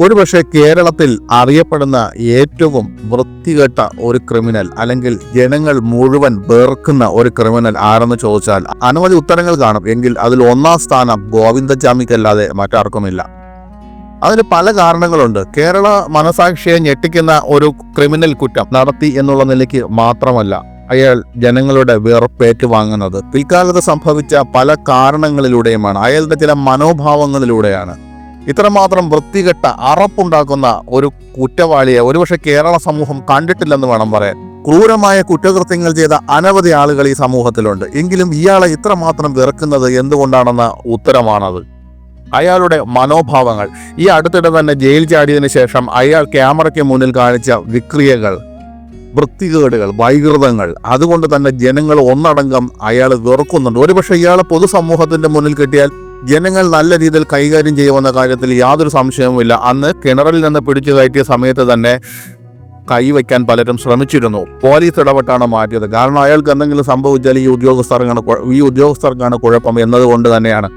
ഒരുപക്ഷെ കേരളത്തിൽ അറിയപ്പെടുന്ന ഏറ്റവും വൃത്തികെട്ട ഒരു ക്രിമിനൽ അല്ലെങ്കിൽ ജനങ്ങൾ മുഴുവൻ വേർക്കുന്ന ഒരു ക്രിമിനൽ ആരെന്ന് ചോദിച്ചാൽ അനവധി ഉത്തരങ്ങൾ കാണും. എങ്കിൽ അതിൽ ഒന്നാം സ്ഥാനം ഗോവിന്ദജാമിക്കല്ലാതെ മറ്റാർക്കുമില്ല. അതിന് പല കാരണങ്ങളുണ്ട്. കേരള മനസാക്ഷിയെ ഞെട്ടിക്കുന്ന ഒരു ക്രിമിനൽ കുറ്റം നടത്തി എന്നുള്ള നിലയ്ക്ക് മാത്രമല്ല അയാൾ ജനങ്ങളുടെ വെറുപ്പേറ്റ് വാങ്ങുന്നത്. പിൽക്കാലത്ത് സംഭവിച്ച പല കാരണങ്ങളിലൂടെയുമാണ്. അയാളുടെ ചില മനോഭാവങ്ങളിലൂടെയാണ്. ഇത്രമാത്രം വൃത്തികെട്ട അറപ്പുണ്ടാക്കുന്ന ഒരു കുറ്റവാളിയെ ഒരുപക്ഷെ കേരള സമൂഹം കണ്ടിട്ടില്ലെന്ന് വേണം പറയാൻ. ക്രൂരമായ കുറ്റകൃത്യങ്ങൾ ചെയ്ത അനവധി ആളുകൾ ഈ സമൂഹത്തിലുണ്ട്. എങ്കിലും ഇയാളെ ഇത്രമാത്രം വെറുക്കുന്നത് എന്തുകൊണ്ടാണെന്ന ഉത്തരമാണത്. അയാളുടെ മനോഭാവങ്ങൾ. ഈ അടുത്തിടെ തന്നെ ജയിൽ ചാടിയതിനു ശേഷം അയാൾ ക്യാമറയ്ക്ക് മുന്നിൽ കാണിച്ച വിക്രിയകൾ വൃത്തികേടുകൾ വൈകൃതങ്ങൾ. അതുകൊണ്ട് തന്നെ ജനങ്ങൾ ഒന്നടങ്കം അയാൾ വെറുക്കുന്നുണ്ട്. ഒരുപക്ഷെ ഇയാളെ പൊതുസമൂഹത്തിന്റെ മുന്നിൽ കിട്ടിയാൽ ജനങ്ങൾ നല്ല രീതിയിൽ കൈകാര്യം ചെയ്യുമെന്ന കാര്യത്തിൽ യാതൊരു സംശയവുമില്ല. അന്ന് കിണറിൽ നിന്ന് പിടിച്ചു കയറ്റിയ സമയത്ത് തന്നെ കൈവയ്ക്കാൻ പലരും ശ്രമിച്ചിരുന്നു. പോലീസ് ഇടപെട്ടാണ് മാറ്റിയത്. കാരണം അയാൾക്ക് എന്തെങ്കിലും സംഭവിച്ചാൽ ഈ ഉദ്യോഗസ്ഥർക്കാണ് ഈ ഉദ്യോഗസ്ഥർക്കാണ് കുഴപ്പം എന്നതുകൊണ്ട് തന്നെയാണ്.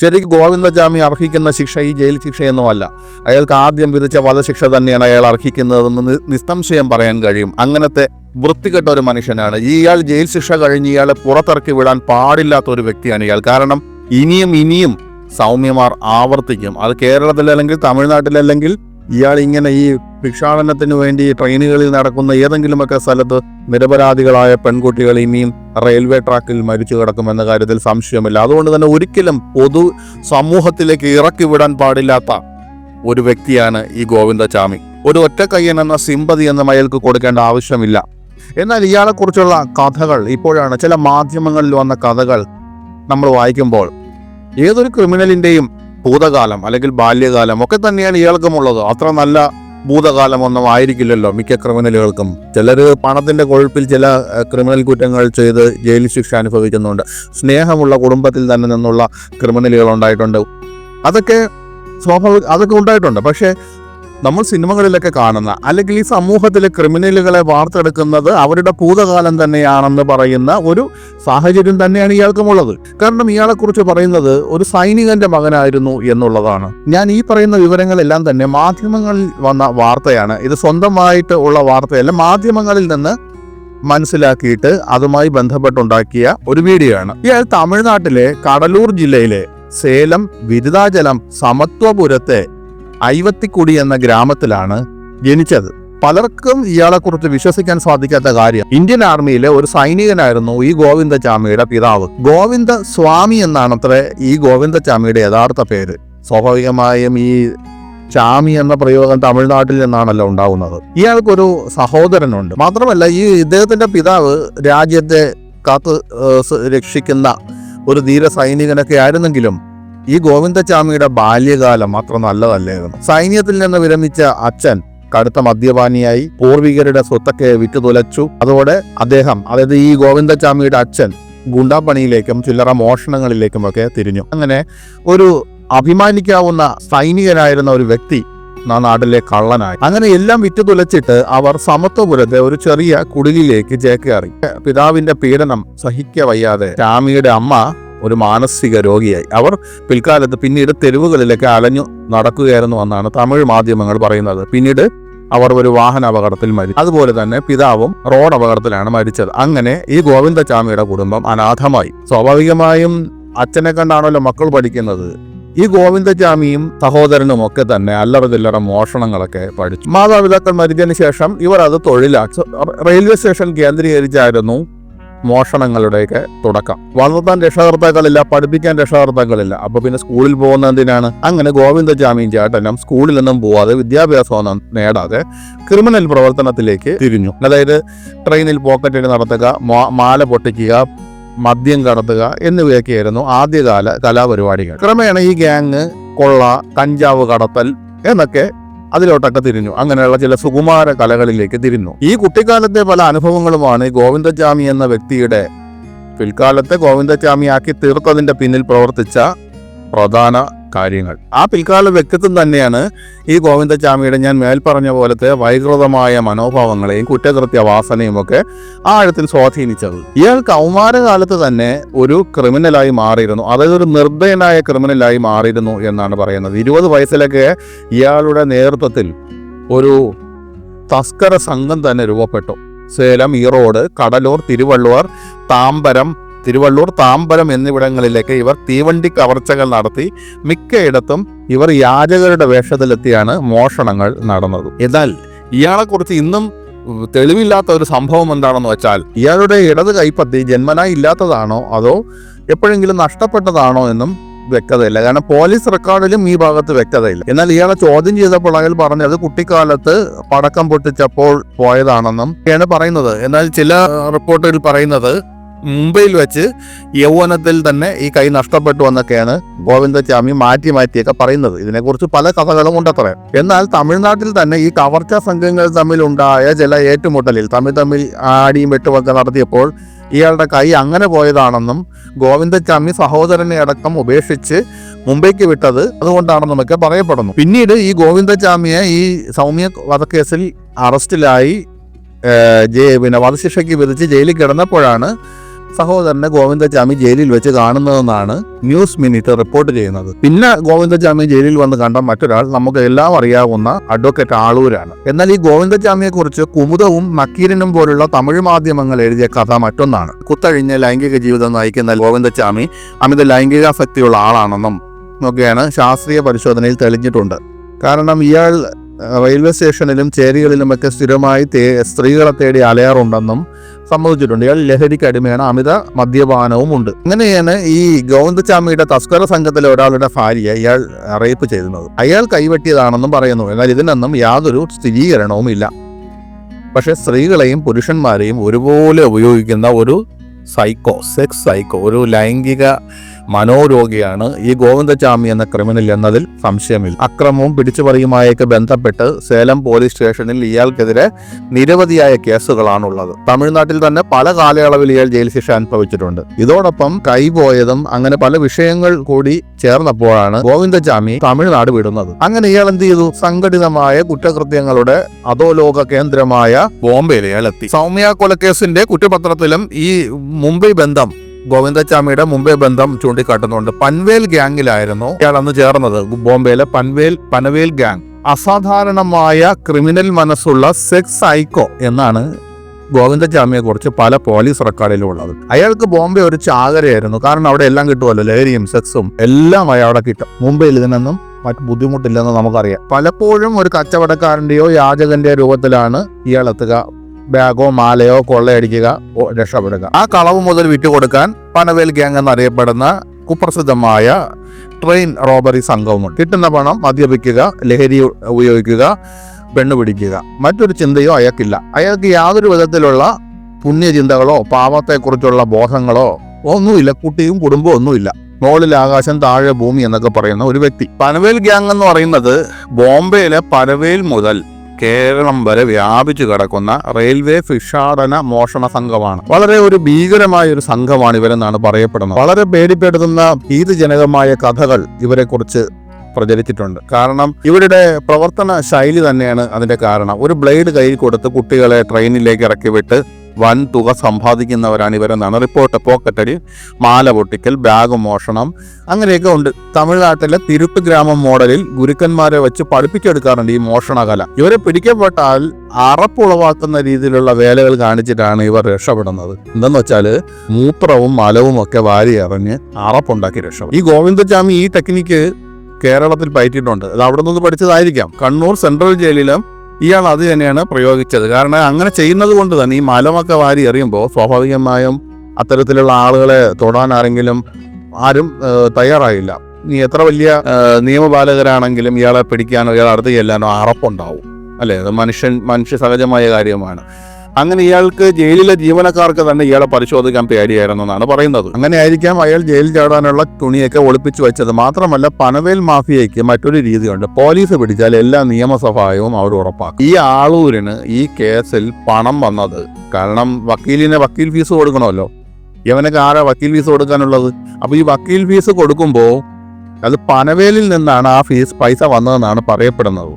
ശരിക്കും ഗോവിന്ദജാമി അർഹിക്കുന്ന ശിക്ഷ ഈ ജയിൽ ശിക്ഷയൊന്നുമല്ല അയാൾക്ക് ആദ്യം വിധിച്ച വധശിക്ഷ തന്നെയാണ് അയാൾ അർഹിക്കുന്നതെന്ന് നിസ്സംശയം പറയാൻ കഴിയും. അങ്ങനത്തെ വൃത്തികെട്ട ഒരു മനുഷ്യനാണ്. ഇയാൾ ജയിൽ ശിക്ഷ കഴിഞ്ഞ് ഇയാളെ പുറത്തിറക്കി വിടാൻ പാടില്ലാത്ത ഒരു വ്യക്തിയാണ് ഇയാൾ. കാരണം ഇനിയും ഇനിയും സൗമ്യമാർ ആവർത്തിക്കും. അത് കേരളത്തിലല്ലെങ്കിൽ തമിഴ്നാട്ടിലല്ലെങ്കിൽ ഇയാൾ ഇങ്ങനെ ഈ ഭിക്ഷാടനത്തിന് വേണ്ടി ട്രെയിനുകളിൽ നടക്കുന്ന ഏതെങ്കിലുമൊക്കെ സ്ഥലത്ത് നിരപരാധികളായ പെൺകുട്ടികൾ ഇനിയും റെയിൽവേ ട്രാക്കിൽ മരിച്ചു കിടക്കുമെന്ന കാര്യത്തിൽ സംശയമില്ല. അതുകൊണ്ട് തന്നെ ഒരിക്കലും പൊതു സമൂഹത്തിലേക്ക് ഇറക്കി വിടാൻ പാടില്ലാത്ത ഒരു വ്യക്തിയാണ് ഈ ഗോവിന്ദചാമി ഒരു ഒറ്റക്കയ്യൻ എന്ന സിമ്പതി എന്ന അയാൾക്ക് കൊടുക്കേണ്ട ആവശ്യമില്ല. എന്നാൽ ഇയാളെക്കുറിച്ചുള്ള കഥകൾ ഇപ്പോഴാണ് ചില മാധ്യമങ്ങളിൽ വന്ന കഥകൾ നമ്മൾ വായിക്കുമ്പോൾ ഏതൊരു ക്രിമിനലിന്റെയും ഭൂതകാലം അല്ലെങ്കിൽ ബാല്യകാലം ഒക്കെ തന്നെയാണ് ഇയാൾക്കുമുള്ളത്. അത്ര നല്ല ഭൂതകാലമൊന്നും ആയിരിക്കില്ലല്ലോ മിക്ക ക്രിമിനലുകൾക്കും. ചിലർ പണത്തിന്റെ കൊഴുപ്പിൽ ചില ക്രിമിനൽ കുറ്റങ്ങൾ ചെയ്ത് ജയിൽ ശിക്ഷ അനുഭവിക്കുന്നുണ്ട്. സ്നേഹമുള്ള കുടുംബത്തിൽ തന്നെ നിന്നുള്ള ക്രിമിനലുകൾ ഉണ്ടായിട്ടുണ്ട്. അതൊക്കെ സ്വാഭാവിക അതൊക്കെ ഉണ്ടായിട്ടുണ്ട്. പക്ഷേ നമ്മൾ സിനിമകളിലൊക്കെ കാണുന്ന അല്ലെങ്കിൽ ഈ സമൂഹത്തിലെ ക്രിമിനലുകളെ വാർത്തെടുക്കുന്നത് അവരുടെ ഭൂതകാലം തന്നെയാണെന്ന് പറയുന്ന ഒരു സാഹചര്യം തന്നെയാണ് ഇയാൾക്കുമുള്ളത്. കാരണം ഇയാളെക്കുറിച്ച് പറയുന്നത് ഒരു സൈനികന്റെ മകനായിരുന്നു എന്നുള്ളതാണ്. ഞാൻ ഈ പറയുന്ന വിവരങ്ങളെല്ലാം തന്നെ മാധ്യമങ്ങളിൽ വന്ന വാർത്തയാണ്. ഇത് സ്വന്തമായിട്ട് ഉള്ള വാർത്തയല്ല മാധ്യമങ്ങളിൽ നിന്ന് മനസ്സിലാക്കിയിട്ട് അതുമായി ബന്ധപ്പെട്ടുണ്ടാക്കിയ ഒരു വീഡിയോ ആണ് ഇയാൾ തമിഴ്നാട്ടിലെ കടലൂർ ജില്ലയിലെ സേലം വിരുദാചലം സമത്വപുരത്തെ ഐവത്തിക്കുടി എന്ന ഗ്രാമത്തിലാണ് ജനിച്ചത്. പലർക്കും ഇയാളെക്കുറിച്ച് വിശ്വസിക്കാൻ സാധിക്കാത്ത കാര്യം ഇന്ത്യൻ ആർമിയിലെ ഒരു സൈനികനായിരുന്നു ഈ ഗോവിന്ദചാമിയുടെ പിതാവ്. ഗോവിന്ദ സ്വാമി എന്നാണ് എന്നാണത്രേ ഈ ഗോവിന്ദചാമിയുടെ യഥാർത്ഥ പേര്. സ്വാഭാവികമായും ഈ ചാമി എന്ന പ്രയോഗം തമിഴ്നാട്ടിൽ നിന്നാണല്ലോ ഉണ്ടാവുന്നത്. ഇയാൾക്കൊരു സഹോദരനുണ്ട്. മാത്രമല്ല ഈ ഇദ്ദേഹത്തിന്റെ പിതാവ് രാജ്യത്തെ കാത്തു രക്ഷിക്കുന്ന ഒരു ധീര സൈനികനൊക്കെ ആയിരുന്നെങ്കിലും ഈ ഗോവിന്ദചാമിയുടെ ബാല്യകാലം അത്ര നല്ലതല്ലായിരുന്നു. സൈന്യത്തിൽ നിന്ന് വിരമിച്ച അച്ഛൻ കടുത്ത മദ്യപാനിയായി പൂർവികരുടെ സ്വത്തൊക്കെ വിറ്റുതുലച്ചു. അതോടെ അദ്ദേഹം അതായത് ഈ ഗോവിന്ദചാമിയുടെ അച്ഛൻ ഗുണ്ടാപ്പണിയിലേക്കും ചില്ലറ മോഷണങ്ങളിലേക്കും ഒക്കെ തിരിഞ്ഞു. അങ്ങനെ ഒരു അഭിമാനിക്കാവുന്ന സൈനികനായിരുന്ന ഒരു വ്യക്തി ആ നാട്ടിലെ കള്ളനായി. അങ്ങനെ എല്ലാം വിറ്റു തുലച്ചിട്ട് അവർ സമത്വപുരത്തെ ഒരു ചെറിയ കുടിലിലേക്ക് ചേക്കേറി. പിതാവിന്റെ പീഡനം സഹിക്കവയ്യാതെ ചാമിയുടെ അമ്മ ഒരു മാനസിക രോഗിയായി. അവർ പിൽക്കാലത്ത് പിന്നീട് തെരുവുകളിലൊക്കെ അലഞ്ഞു നടക്കുകയായിരുന്നു എന്നാണ് തമിഴ് മാധ്യമങ്ങൾ പറയുന്നത്. പിന്നീട് അവർ ഒരു വാഹന അപകടത്തിൽ മരിച്ചു അതുപോലെ തന്നെ പിതാവും റോഡ് അപകടത്തിലാണ് മരിച്ചത്. അങ്ങനെ ഈ ഗോവിന്ദചാമിയുടെ കുടുംബം അനാഥമായി. സ്വാഭാവികമായും അച്ഛനെ കണ്ടാണല്ലോ മക്കൾ പഠിക്കുന്നത്. ഈ ഗോവിന്ദജാമിയും സഹോദരനും ഒക്കെ തന്നെ അല്ലറ ചില്ലറ മോഷണങ്ങളൊക്കെ പഠിച്ചു. മാതാപിതാക്കൾ മരിച്ചതിന് ശേഷം ഇവർ അത് തൊഴിലാക്കി. റെയിൽവേ സ്റ്റേഷൻ കേന്ദ്രീകരിച്ചായിരുന്നു മോഷണങ്ങളുടെയൊക്കെ തുടക്കം. വളർത്താൻ രക്ഷകർത്താക്കളില്ല പഠിപ്പിക്കാൻ രക്ഷകർത്താക്കളില്ല അപ്പൊ പിന്നെ സ്കൂളിൽ പോകുന്ന എന്തിനാണ്? അങ്ങനെ ഗോവിന്ദജാമിയും ചേട്ടനും സ്കൂളിൽ നിന്നും പോവാതെ വിദ്യാഭ്യാസമൊന്നും നേടാതെ ക്രിമിനൽ പ്രവർത്തനത്തിലേക്ക് തിരിഞ്ഞു. അതായത് ട്രെയിനിൽ പോക്കറ്റ് നടത്തുക മാല പൊട്ടിക്കുക മദ്യം കടത്തുക എന്നിവയൊക്കെയായിരുന്നു ആദ്യകാല കലാപരിപാടികൾ. ക്രമേണ ഈ ഗ്യാങ് കൊള്ള കഞ്ചാവ് കടത്തൽ എന്നൊക്കെ അതിലോട്ടൊക്കെ തിരിഞ്ഞു. അങ്ങനെയുള്ള ചില സുകുമാര കലകളിലേക്ക് തിരിഞ്ഞു. ഈ കുട്ടിക്കാലത്തെ പല അനുഭവങ്ങളുമാണ് ഗോവിന്ദചാമി എന്ന വ്യക്തിയുടെ പിൽക്കാലത്തെ ഗോവിന്ദചാമിയാക്കി തീർത്തതിന്റെ പിന്നിൽ പ്രവർത്തിച്ച പ്രധാന കാര്യങ്ങൾ. ആ പിൽക്കാല വ്യക്തിത്വം തന്നെയാണ് ഈ ഗോവിന്ദചാമിയുടെ ഞാൻ മേൽപ്പറഞ്ഞ പറഞ്ഞ പോലത്തെ വൈകൃതമായ മനോഭാവങ്ങളെയും കുറ്റകൃത്യ വാസനയും ഒക്കെ ആഴത്തിൽ സ്വാധീനിച്ചത്. ഇയാൾ കൗമാരകാലത്ത് തന്നെ ഒരു ക്രിമിനലായി മാറിയിരുന്നു. അതായത് ഒരു നിർദ്ദയനായ ക്രിമിനലായി മാറിയിരുന്നു എന്നാണ് പറയുന്നത്. ഇരുപത് വയസ്സിലൊക്കെ ഇയാളുടെ നേതൃത്വത്തിൽ ഒരു തസ്കര സംഘം തന്നെ രൂപപ്പെട്ടു. സേലം ഈറോഡ് കടലൂർ തിരുവള്ളുവർ താമ്പരം തിരുവള്ളൂർ താമ്പരം എന്നിവിടങ്ങളിലേക്ക് ഇവർ തീവണ്ടി കവർച്ചകൾ നടത്തി മിക്കയിടത്തും ഇവർ യാചകരുടെ വേഷത്തിലെത്തിയാണ് മോഷണങ്ങൾ നടന്നത്. എന്നാൽ ഇയാളെക്കുറിച്ച് ഇന്നും തെളിവില്ലാത്ത ഒരു സംഭവം എന്താണെന്ന് വെച്ചാൽ ഇയാളുടെ ഇടത് കൈപ്പത്തി ജന്മനാ ഇല്ലാത്തതാണോ അതോ എപ്പോഴെങ്കിലും നഷ്ടപ്പെട്ടതാണോ എന്നും വ്യക്തതയില്ല. കാരണം പോലീസ് റെക്കോർഡിലും ഈ ഭാഗത്ത് വ്യക്തതയില്ല. എന്നാൽ ഇയാളെ ചോദ്യം ചെയ്തപ്പോൾ അയാൾ പറഞ്ഞത് കുട്ടിക്കാലത്ത് പടക്കം പൊട്ടിച്ചപ്പോൾ പോയതാണെന്നും ഒക്കെയാണ് പറയുന്നത്. എന്നാൽ ചില റിപ്പോർട്ടുകൾ പറയുന്നത് മുംബൈയിൽ വെച്ച് യൗവനത്തിൽ തന്നെ ഈ കൈ നഷ്ടപ്പെട്ടു എന്നൊക്കെയാണ് ഗോവിന്ദസ്വാമി മാറ്റി മാറ്റിയൊക്കെ പറയുന്നത്. ഇതിനെക്കുറിച്ച് പല കഥകളും ഉണ്ടത്രേ എന്നാൽ തമിഴ്നാട്ടിൽ തന്നെ ഈ കവർച്ച സംഘങ്ങൾ തമ്മിലുണ്ടായ ചില ഏറ്റുമുട്ടലിൽ തമ്മിൽ തമ്മിൽ ആടിയും വെട്ടുമൊക്കെ നടത്തിയപ്പോൾ ഇയാളുടെ കൈ അങ്ങനെ പോയതാണെന്നും ഗോവിന്ദസ്വാമി സഹോദരനെ അടക്കം ഉപേക്ഷിച്ച് മുംബൈക്ക് വിട്ടത് അതുകൊണ്ടാണെന്നുമൊക്കെ പറയപ്പെടുന്നു. പിന്നീട് ഈ ഗോവിന്ദസ്വാമിയെ ഈ സൗമ്യ വധക്കേസിൽ അറസ്റ്റിലായി ജയ പിന്നെ വധശിക്ഷയ്ക്ക് വിധിച്ച് ജയിലിൽ കിടന്നപ്പോഴാണ് സഹോദരനെ ഗോവിന്ദചാമി ജയിലിൽ വെച്ച് കാണുന്നതെന്നാണ് ന്യൂസ് മിനിറ്റ് റിപ്പോർട്ട് ചെയ്യുന്നത്. പിന്നെ ഗോവിന്ദചാമി ജയിലിൽ വന്ന് കണ്ട മറ്റൊരാൾ നമുക്ക് എല്ലാം അറിയാവുന്ന അഡ്വക്കേറ്റ് ആളൂരാണ്. എന്നാൽ ഈ ഗോവിന്ദചാമിയെ കുറിച്ച് കുമുദവും നക്കീരനും പോലുള്ള തമിഴ് മാധ്യമങ്ങൾ എഴുതിയ കഥ മറ്റൊന്നാണ്. കുത്തഴിഞ്ഞ ലൈംഗിക ജീവിതം നയിക്കുന്ന ഗോവിന്ദചാമി അമിത ലൈംഗികാസക്തിയുള്ള ആളാണെന്നും ഒക്കെയാണ് ശാസ്ത്രീയ പരിശോധനയിൽ തെളിഞ്ഞിട്ടുണ്ട്. കാരണം ഇയാൾ റെയിൽവേ സ്റ്റേഷനിലും ചേരികളിലുമൊക്കെ സ്ഥിരമായി സ്ത്രീകളെ തേടി അലയാറുണ്ടെന്നും സമ്മതിച്ചിട്ടുണ്ട്. ഇയാൾ ലഹരിക്ക് അടിമയാണ് അമിത മദ്യപാനവും ഉണ്ട്. ഇങ്ങനെയാണ് ഈ ഗോവിന്ദചാമിയുടെ തസ്കര സംഘത്തിലെ ഒരാളുടെ ഭാര്യ ഇയാൾ റേപ്പ് ചെയ്യുന്നത് അയാൾ കൈവെട്ടിയതാണെന്നും പറയുന്നു. എന്നാൽ ഇതിനൊന്നും യാതൊരു സ്ഥിരീകരണവും ഇല്ല. പക്ഷെ സ്ത്രീകളെയും പുരുഷന്മാരെയും ഒരുപോലെ ഉപയോഗിക്കുന്ന ഒരു സൈക്കോ സെക്സ് സൈക്കോ ഒരു ലൈംഗിക മനോരോഗിയാണ്. ഈ ഗോവിന്ദചാമി എന്ന ക്രിമിനൽ എന്നതിൽ സംശയമില്ല. അക്രമവും പിടിച്ചുപറിയുമായൊക്കെ ബന്ധപ്പെട്ട് സേലം പോലീസ് സ്റ്റേഷനിൽ ഇയാൾക്കെതിരെ നിരവധിയായ കേസുകളാണുള്ളത്. തമിഴ്നാട്ടിൽ തന്നെ പല കാലയളവിൽ ഇയാൾ ജയിൽ ശിക്ഷ അനുഭവിച്ചിട്ടുണ്ട്. ഇതോടൊപ്പം കൈപോയതും അങ്ങനെ പല വിഷയങ്ങൾ കൂടി ചേർന്നപ്പോഴാണ് ഗോവിന്ദചാമി തമിഴ്നാട് വിടുന്നത്. അങ്ങനെ ഇയാൾ എന്ത് ചെയ്തു? സംഘടിതമായ കുറ്റകൃത്യങ്ങളുടെ അധോലോക കേന്ദ്രമായ ബോംബെയിൽ ഇയാൾ എത്തി. സൗമ്യ കൊലക്കേസിന്റെ കുറ്റപത്രത്തിലും ഈ മുംബൈ ബന്ധം ഗോവിന്ദചാമിയുടെ മുംബൈ ബന്ധം ചൂണ്ടിക്കാട്ടുന്നുണ്ട്. പൻവേൽ ഗ്യാങ്ങിലായിരുന്നു ഇയാൾ അന്ന് ചേർന്നത്. ബോംബെയിലെ പൻവേൽ പനവേൽ ഗ്യാങ്. അസാധാരണമായ ക്രിമിനൽ മനസ്സുള്ള സെക്സ് ഐക്കോ എന്നാണ് ഗോവിന്ദജാമിയെ കുറിച്ച് പല പോലീസ് റെക്കോർഡിലും ഉള്ളത് അയാൾക്ക് ബോംബെ ഒരു ചാകരയായിരുന്നു. കാരണം അവിടെ എല്ലാം കിട്ടുമല്ലോ ലഹരിയും സെക്സും എല്ലാം അയാളെ കിട്ടും. മുംബൈയിൽ ഇതിനൊന്നും മറ്റു ബുദ്ധിമുട്ടില്ലെന്ന് നമുക്കറിയാം. പലപ്പോഴും ഒരു കച്ചവടക്കാരന്റെയോ യാചകന്റെയോ രൂപത്തിലാണ് ഇയാൾ എത്തുക ബാഗോ മാലയോ കൊള്ളയടിക്കുക രക്ഷപ്പെടുക. ആ കളവ് മുതൽ വിറ്റുകൊടുക്കാൻ പനവേൽ ഗ്യാങ് എന്നറിയപ്പെടുന്ന കുപ്രസിദ്ധമായ ട്രെയിൻ റോബറി സംഘവുമുണ്ട്. കിട്ടുന്ന പണം മദ്യപിക്കുക ലഹരി ഉപയോഗിക്കുക പെണ്ണ് പിടിക്കുക. മറ്റൊരു ചിന്തയോ അയാൾക്കില്ല. അയാൾക്ക് യാതൊരു വിധത്തിലുള്ള പുണ്യചിന്തകളോ പാപത്തെക്കുറിച്ചുള്ള ബോധങ്ങളോ ഒന്നുമില്ല. കുട്ടിയും കുടുംബവും ഒന്നുമില്ല. മുകളിൽ ആകാശം താഴെ ഭൂമി എന്നൊക്കെ പറയുന്ന ഒരു വ്യക്തി. പനവേൽ ഗ്യാങ് എന്ന് പറയുന്നത് ബോംബെയിലെ പനവേൽ മുതൽ കേരളം വരെ വ്യാപിച്ചു കിടക്കുന്ന റെയിൽവേ ഭിക്ഷാടന മോഷണ സംഘമാണ്. വളരെ ഒരു ഭീകരമായ ഒരു സംഘമാണ് ഇവരെന്നാണ് പറയപ്പെടുന്നത്. വളരെ പേടിപ്പെടുത്തുന്ന ഭീതിജനകമായ കഥകൾ ഇവരെ കുറിച്ച് പ്രചരിച്ചിട്ടുണ്ട്. കാരണം ഇവരുടെ പ്രവർത്തന ശൈലി തന്നെയാണ് അതിന്റെ കാരണം. ഒരു ബ്ലേഡ് കയ്യിൽ കൊടുത്ത് കുട്ടികളെ ട്രെയിനിലേക്ക് ഇറക്കി വിട്ട് വൻ തുക സമ്പാദിക്കുന്നവരാണ് ഇവരെന്നാണ് റിപ്പോർട്ട് പോക്കറ്റടി മാല പൊട്ടിക്കൽ ബാഗ് മോഷണം അങ്ങനെയൊക്കെ ഉണ്ട്. തമിഴ്നാട്ടിലെ തിരുപ്പ് ഗ്രാമം മോഡലിൽ ഗുരുക്കന്മാരെ വെച്ച് പഠിപ്പിച്ചെടുക്കാറുണ്ട് ഈ മോഷണകല. ഇവരെ പിടിക്കപ്പെട്ടാൽ അറപ്പുളവാക്കുന്ന രീതിയിലുള്ള വേലകൾ കാണിച്ചിട്ടാണ് ഇവർ രക്ഷപ്പെടുന്നത്. എന്തെന്ന് വെച്ചാൽ മൂത്രവും മലവും ഒക്കെ വാരി എറിഞ്ഞ് അറപ്പുണ്ടാക്കി രക്ഷപ്പെടും. ഈ ഗോവിന്ദചാമി ഈ ടെക്നിക്ക് കേരളത്തിൽ പയറ്റിയിട്ടുണ്ട്. അത് അവിടെ നിന്ന് പഠിച്ചതായിരിക്കാം. കണ്ണൂർ സെൻട്രൽ ജയിലിലും ഇയാൾ അത് തന്നെയാണ് പ്രയോഗിച്ചത്. കാരണം അങ്ങനെ ചെയ്യുന്നത് കൊണ്ട് തന്നെ ഈ മലമൊക്കെ വാരി എറിയുമ്പോൾ സ്വാഭാവികമായും അത്തരത്തിലുള്ള ആളുകളെ തൊടാൻ ആരെങ്കിലും ആരും തയ്യാറായില്ല. നീ എത്ര വലിയ നിയമപാലകരാണെങ്കിലും ഇയാളെ പിടിക്കാനോ ഇയാളെ അടുത്ത് ചെല്ലാനോ അറപ്പുണ്ടാവും അല്ലേ? അത് മനുഷ്യൻ മനുഷ്യ സഹജമായ കാര്യമാണ്. അങ്ങനെ ഇയാൾക്ക് ജയിലിലെ ജീവനക്കാർക്ക് തന്നെ ഇയാളെ പരിശോധിക്കാൻ പേടിയായിരുന്നു എന്നാണ് പറയുന്നത്. അങ്ങനെ ആയിരിക്കാം അയാൾ ജയിൽ ചാടാനുള്ള തുണിയൊക്കെ ഒളിപ്പിച്ചു വെച്ചത്. മാത്രമല്ല പനവേൽ മാഫിയയ്ക്ക് മറ്റൊരു രീതിയുണ്ട്. പോലീസ് പിടിച്ചാൽ എല്ലാ നിയമസഹായവും അവർ ഉറപ്പാക്കും. ഈ ആളൂരിന് ഈ കേസിൽ പണം വന്നത് കാരണം വക്കീലിന് വക്കീൽ ഫീസ് കൊടുക്കണമല്ലോ. ഇവനൊക്കെ ആരാ വക്കീൽ ഫീസ് കൊടുക്കാനുള്ളത്? അപ്പൊ ഈ വക്കീൽ ഫീസ് കൊടുക്കുമ്പോൾ അത് പനവേലിൽ നിന്നാണ് ആ ഫീസ് പൈസ വന്നതെന്നാണ് പറയപ്പെടുന്നത്.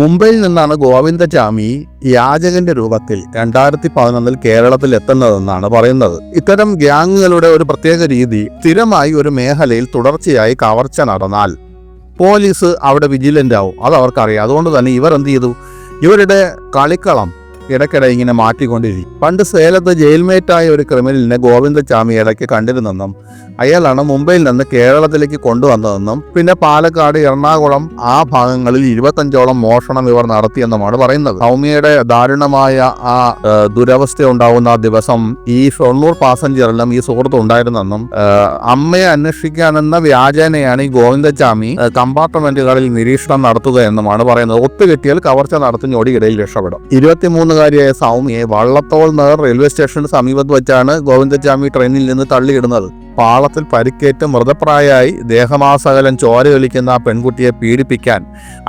മുംബൈയിൽ നിന്നാണ് ഗോവിന്ദചാമി യാചകന്റെ രൂപത്തിൽ രണ്ടായിരത്തി പതിനൊന്നിൽ കേരളത്തിൽ എത്തുന്നതെന്നാണ് പറയുന്നത്. ഇത്തരം ഗ്യാങ്ങുകളുടെ ഒരു പ്രത്യേക രീതി സ്ഥിരമായി ഒരു മേഖലയിൽ തുടർച്ചയായി കവർച്ച നടന്നാൽ പോലീസ് അവിടെ വിജിലന്റ് ആവും. അത് അവർക്കറിയാം. അതുകൊണ്ട് തന്നെ ഇവർ എന്ത് ചെയ്തു? ഇവരുടെ കളിക്കളം ഇടയ്ക്കിടെ ഇങ്ങനെ മാറ്റിക്കൊണ്ടിരിക്കും. പണ്ട് സേലത്ത് ജയിൽമേറ്റായ ഒരു ക്രിമിനലിനെ ഗോവിന്ദചാമി ഇടയ്ക്ക് കണ്ടിരുന്നെന്നും അയാളാണ് മുംബൈയിൽ നിന്ന് കേരളത്തിലേക്ക് കൊണ്ടുവന്നതെന്നും പിന്നെ പാലക്കാട് എറണാകുളം ആ ഭാഗങ്ങളിൽ ഇരുപത്തഞ്ചോളം മോഷണം ഇവർ നടത്തിയെന്നുമാണ് പറയുന്നത്. സൗമ്യയുടെ ദാരുണമായ ആ ദുരവസ്ഥ ഉണ്ടാവുന്ന ആ ദിവസം ഈ ഷൊർണൂർ പാസഞ്ചറിലും ഈ സുഹൃത്ത് ഉണ്ടായിരുന്നെന്നും അമ്മയെ അന്വേഷിക്കാനെന്ന വ്യാജേനയാണ് ഈ ഗോവിന്ദചാമി ഏ, കമ്പാർട്ട്മെന്റുകളിൽ നിരീക്ഷണം നടത്തുക എന്നുമാണ് പറയുന്നത്. ഒത്തുകെട്ടിയാൽ കവർച്ച നടത്തി ഞൊടിയിടയിൽ രക്ഷപ്പെടും. ഇരുപത്തിമൂന്നുകാരിയായ സൗമ്യയെ വള്ളത്തോൾ നഗർ റെയിൽവേ സ്റ്റേഷന് സമീപത്ത് വെച്ചാണ് ഗോവിന്ദചാമി ട്രെയിനിൽ നിന്ന് തള്ളിയിടുന്നത്. പാളത്തിൽ പരിക്കേറ്റ് മൃതപ്രായമായി ദേഹമാസകലം ചോര ഒലിക്കുന്ന ആ പെൺകുട്ടിയെ പീഡിപ്പിക്കാൻ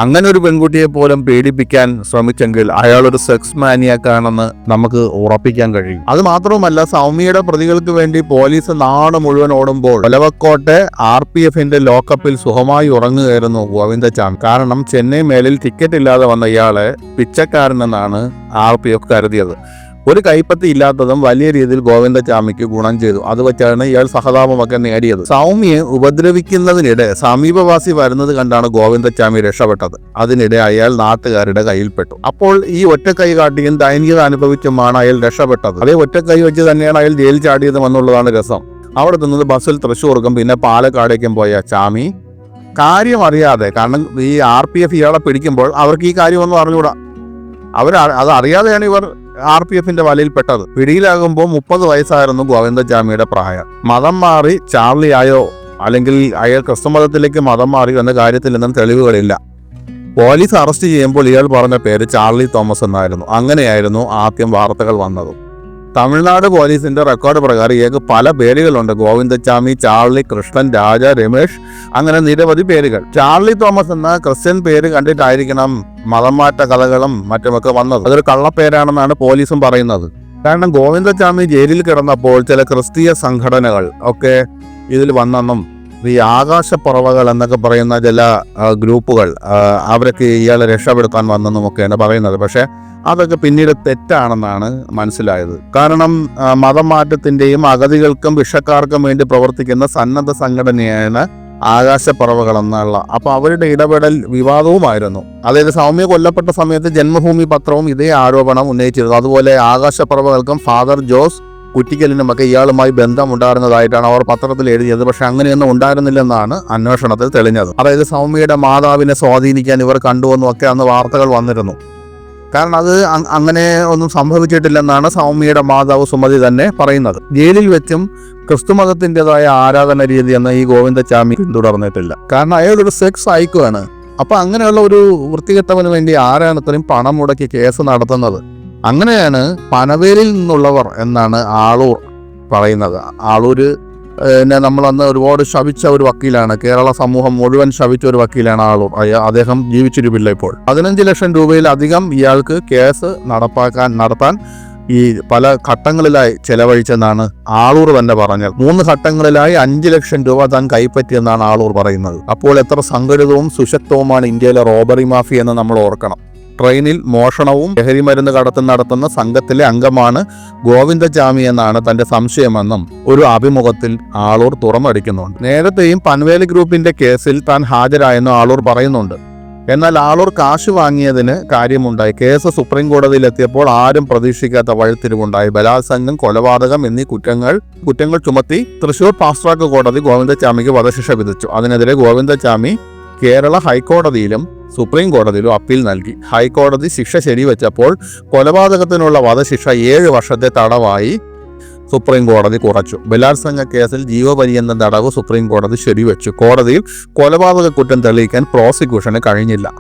അങ്ങനെ ഒരു പെൺകുട്ടിയെ പോലും പീഡിപ്പിക്കാൻ ശ്രമിച്ചെങ്കിൽ അയാളൊരു സെക്സ് മാനിയാക്കാണെന്ന് നമുക്ക് ഉറപ്പിക്കാൻ കഴിയും. അത് മാത്രവുമല്ല സൗമ്യയുടെ പ്രതികൾക്ക് വേണ്ടി പോലീസ് നാട് മുഴുവൻ ഓടുമ്പോൾ ഒലവക്കോട്ടെ ആർ പി എഫിന്റെ ലോക്കപ്പിൽ സുഖമായി ഉറങ്ങുകയായിരുന്നു ഗോവിന്ദച്ചാൻ കാരണം ചെന്നൈ മേലിൽ ടിക്കറ്റ് ഇല്ലാതെ വന്ന ഇയാളെ പിച്ചക്കാരനെന്നാണ് ആർ പി എഫ് കരുതിയത്. ഒരു കൈപ്പത്തി ഇല്ലാത്തതും വലിയ രീതിയിൽ ഗോവിന്ദചാമിക്ക് ഗുണം ചെയ്തു. അത് വെച്ചാണ് ഇയാൾ സഹതാപമൊക്കെ നേടിയത്. സൗമ്യയെ ഉപദ്രവിക്കുന്നതിനിടെ സമീപവാസി വരുന്നത് കണ്ടാണ് ഗോവിന്ദചാമി രക്ഷപ്പെട്ടത്. അതിനിടെ അയാൾ നാട്ടുകാരുടെ കയ്യിൽപ്പെട്ടു. അപ്പോൾ ഈ ഒറ്റക്കൈ കാട്ടിയും ദൈനികത അനുഭവിച്ചുമാണ് അയാൾ രക്ഷപ്പെട്ടത്. അതേ ഒറ്റക്കൈ വെച്ച് തന്നെയാണ് അയാൾ ജയിൽ ചാടിയതും എന്നുള്ളതാണ് രസം. അവിടെ നിന്നത് ബസ്സിൽ തൃശ്ശൂർക്കും പിന്നെ പാലക്കാടേക്കും പോയ ചാമി. കാര്യം അറിയാതെ കാരണം ഈ ആർ പി എഫ് ഇയാളെ പിടിക്കുമ്പോൾ അവർക്ക് ഈ കാര്യമൊന്നും അറിഞ്ഞുകൂടാ അവർ അത് അറിയാതെയാണ് ഇവർ ആർ പി എഫിന്റെ വലയിൽപ്പെട്ടത്. പിടിയിലാകുമ്പോൾ മുപ്പത് വയസ്സായിരുന്നു ഗോവിന്ദജാമിയുടെ പ്രായം. മതം മാറി ചാർലി ആയോ അല്ലെങ്കിൽ അയാൾ ക്രിസ്തുമതത്തിലേക്ക് മതം മാറി എന്ന കാര്യത്തിൽ നിന്നും തെളിവുകളില്ല. പോലീസ് അറസ്റ്റ് ചെയ്യുമ്പോൾ ഇയാൾ പറഞ്ഞ പേര് ചാർലി തോമസ് എന്നായിരുന്നു. അങ്ങനെയായിരുന്നു ആദ്യം വാർത്തകൾ വന്നത്. തമിഴ്നാട് പോലീസിന്റെ റെക്കോർഡ് പ്രകാരം ഇയാൾക്ക് പല പേരുകളുണ്ട്. ഗോവിന്ദച്ചാമി ചാർലി കൃഷ്ണൻ രാജ രമേഷ് അങ്ങനെ നിരവധി പേരുകൾ. ചാർലി തോമസ് എന്ന ക്രിസ്ത്യൻ പേര് കണ്ടിട്ടായിരിക്കണം മതം മാറ്റ കഥകളും മറ്റുമൊക്കെ വന്നത്. അതൊരു കള്ളപ്പേരാണെന്നാണ് പോലീസും പറയുന്നത്. കാരണം ഗോവിന്ദച്ചാമി ജയിലിൽ കിടന്നപ്പോൾ ചില ക്രിസ്തീയ സംഘടനകൾ ഒക്കെ ഇതിൽ വന്നെന്നും ഈ ആകാശപ്പറവകൾ എന്നൊക്കെ പറയുന്ന ചില ഗ്രൂപ്പുകൾ അവരൊക്കെ ഇയാളെ രക്ഷപ്പെടുത്താൻ വന്നെന്നും ഒക്കെയാണ് പറയുന്നത്. പക്ഷേ അതൊക്കെ പിന്നീട് തെറ്റാണെന്നാണ് മനസ്സിലായത്. കാരണം മതമാറ്റത്തിന്റെയും അഗതികൾക്കും ഭിക്ഷക്കാർക്കും വേണ്ടി പ്രവർത്തിക്കുന്ന സന്നദ്ധ സംഘടനയാണ് ആകാശപ്പറവകൾ എന്നുള്ള. അപ്പോൾ അവരുടെ ഇടപെടൽ വിവാദവുമായിരുന്നു. അതായത് സൗമ്യ കൊല്ലപ്പെട്ട സമയത്ത് ജന്മഭൂമി പത്രവും ഇതേ ആരോപണം ഉന്നയിച്ചിരുന്നു. അതുപോലെ ആകാശപ്പറവകൾക്കും ഫാദർ ജോസ് കുറ്റിക്കലിനുമൊക്കെ ഇയാളുമായി ബന്ധമുണ്ടായിരുന്നതായിട്ടാണ് അവർ പത്രത്തിൽ എഴുതിയത്. പക്ഷെ അങ്ങനെയൊന്നും ഉണ്ടായിരുന്നില്ലെന്നാണ് അന്വേഷണത്തിൽ തെളിഞ്ഞത്. അതായത് സൗമ്യയുടെ മാതാവിനെ സ്വാധീനിക്കാൻ ഇവർ കണ്ടുവെന്നും ഒക്കെ അന്ന് വാർത്തകൾ വന്നിരുന്നു. കാരണം അത് അങ്ങനെ ഒന്നും സംഭവിച്ചിട്ടില്ലെന്നാണ് സൗമ്യയുടെ മാതാവ് സുമതി തന്നെ പറയുന്നത്. ജയിലിൽ വെച്ചും ക്രിസ്തുമതത്തിന്റെതായ ആരാധന രീതി എന്ന ഈ ഗോവിന്ദചാമി പിന്തുടർന്നിട്ടില്ല. കാരണം അയാളൊരു സെക്സ് ആണ്. അപ്പൊ അങ്ങനെയുള്ള ഒരു വൃത്തികെട്ടവന് വേണ്ടി ഇത്രയും പണം മുടക്കി കേസ് നടത്തുന്നത്? അങ്ങനെയാണ് പനവേലിൽ നിന്നുള്ളവർ എന്നാണ് ആളൂർ പറയുന്നത്. ആളൂർ പിന്നെ നമ്മൾ അന്ന് ഒരുപാട് ശവിച്ച ഒരു വക്കീലാണ്. കേരള സമൂഹം മുഴുവൻ ശവിച്ച ഒരു വക്കീലാണ് ആളൂർ. അദ്ദേഹം ജീവിച്ചിരിപ്പില്ല ഇപ്പോൾ. പതിനഞ്ച് ലക്ഷം രൂപയിലധികം ഇയാൾക്ക് കേസ് നടപ്പാക്കാൻ നടത്താൻ ഈ പല ഘട്ടങ്ങളിലായി ചെലവഴിച്ചെന്നാണ് ആളൂർ തന്നെ പറഞ്ഞത്. മൂന്ന് ഘട്ടങ്ങളിലായി അഞ്ച് ലക്ഷം രൂപ താൻ കൈപ്പറ്റിയെന്നാണ് ആളൂർ പറയുന്നത്. അപ്പോൾ എത്ര സംഘടിതവും സുശക്തവുമാണ് ഇന്ത്യയിലെ റോബറി മാഫി എന്ന് നമ്മൾ ഓർക്കണം. ട്രെയിനിൽ മോഷണവും ലഹരി മരുന്ന് കടത്തും നടത്തുന്ന സംഘത്തിലെ അംഗമാണ് ഗോവിന്ദജാമി എന്നാണ് തന്റെ സംശയമെന്നും ഒരു അഭിമുഖത്തിൽ ആളൂർ തുറന്നടിക്കുന്നുണ്ട് നേരത്തെയും പൻവേലി ഗ്രൂപ്പിന്റെ കേസിൽ താൻ ഹാജരായെന്നും ആളൂർ പറയുന്നുണ്ട്. എന്നാൽ ആളൂർ കാശ് വാങ്ങിയതിന് കാര്യമുണ്ടായി. കേസ് സുപ്രീം കോടതിയിൽ എത്തിയപ്പോൾ ആരും പ്രതീക്ഷിക്കാത്ത വഴിത്തിരിവുണ്ടായി. ബലാത്സംഗം കൊലപാതകം എന്നീ കുറ്റങ്ങൾ കുറ്റങ്ങൾ ചുമത്തി തൃശൂർ ഫാസ്റ്റ് ട്രാക്ക് കോടതി ഗോവിന്ദചാമിക്ക് വധശിക്ഷ വിധിച്ചു. അതിനെതിരെ ഗോവിന്ദചാമി കേരള ഹൈക്കോടതിയിലും സുപ്രീം കോടതിയിലും അപ്പീൽ നൽകി. ഹൈക്കോടതി ശിക്ഷ ശരിവെച്ചപ്പോൾ കൊലപാതകത്തിനുള്ള വധശിക്ഷ ഏഴ് വർഷത്തെ തടവായി സുപ്രീം കോടതി കുറച്ചു. ബലാത്സംഗ കേസിൽ ജീവപര്യന്തം തടവ് സുപ്രീം കോടതി ശരിവെച്ചു. കോടതിയിൽ കൊലപാതക കുറ്റം തെളിയിക്കാൻ പ്രോസിക്യൂഷന് കഴിഞ്ഞില്ല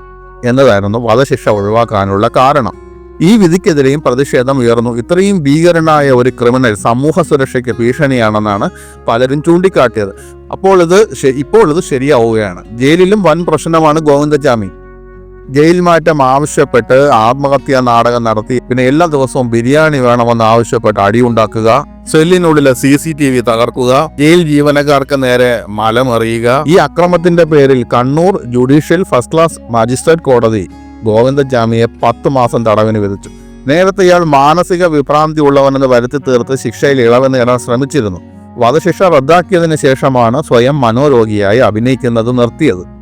എന്നതായിരുന്നു വധശിക്ഷ ഒഴിവാക്കാനുള്ള കാരണം. ഈ വിധിക്കെതിരെയും പ്രതിഷേധം ഉയർന്നു. ഇത്രയും ഭീകരനായ ഒരു ക്രിമിനൽ സമൂഹ സുരക്ഷയ്ക്ക് ഭീഷണിയാണെന്നാണ് പലരും ചൂണ്ടിക്കാട്ടിയത്. അപ്പോൾ ഇത് ഇപ്പോൾ ഇത് ശരിയാവുകയാണ്. ജയിലിലും വൻ പ്രശ്നമാണ് ഗോവിന്ദജാമി ജയിൽ മാറ്റം ആവശ്യപ്പെട്ട് ആത്മഹത്യാ നാടകം നടത്തി. പിന്നെ എല്ലാ ദിവസവും ബിരിയാണി വേണമെന്ന് ആവശ്യപ്പെട്ട് അടി ഉണ്ടാക്കുക. സെല്ലിനുള്ളിലെ സി സി ടി വി തകർക്കുക. ജയിൽ ജീവനക്കാർക്ക് നേരെ മലമറിയുക. ഈ അക്രമത്തിന്റെ പേരിൽ Kannur judicial first class magistrate കോടതി ഗോവിന്ദജാമിയെ പത്ത് മാസം തടവിന് വിധിച്ചു. നേരത്തെ ഇയാൾ മാനസിക വിഭ്രാന്തി ഉള്ളവനെന്ന് വരുത്തി തീർത്ത് ശിക്ഷയിൽ ഇളവ് നേടാൻ ശ്രമിച്ചിരുന്നു. വധശിക്ഷ റദ്ദാക്കിയതിനു ശേഷമാണ് സ്വയം മനോരോഗിയായി അഭിനയിക്കുന്നത് നിർത്തിയത്.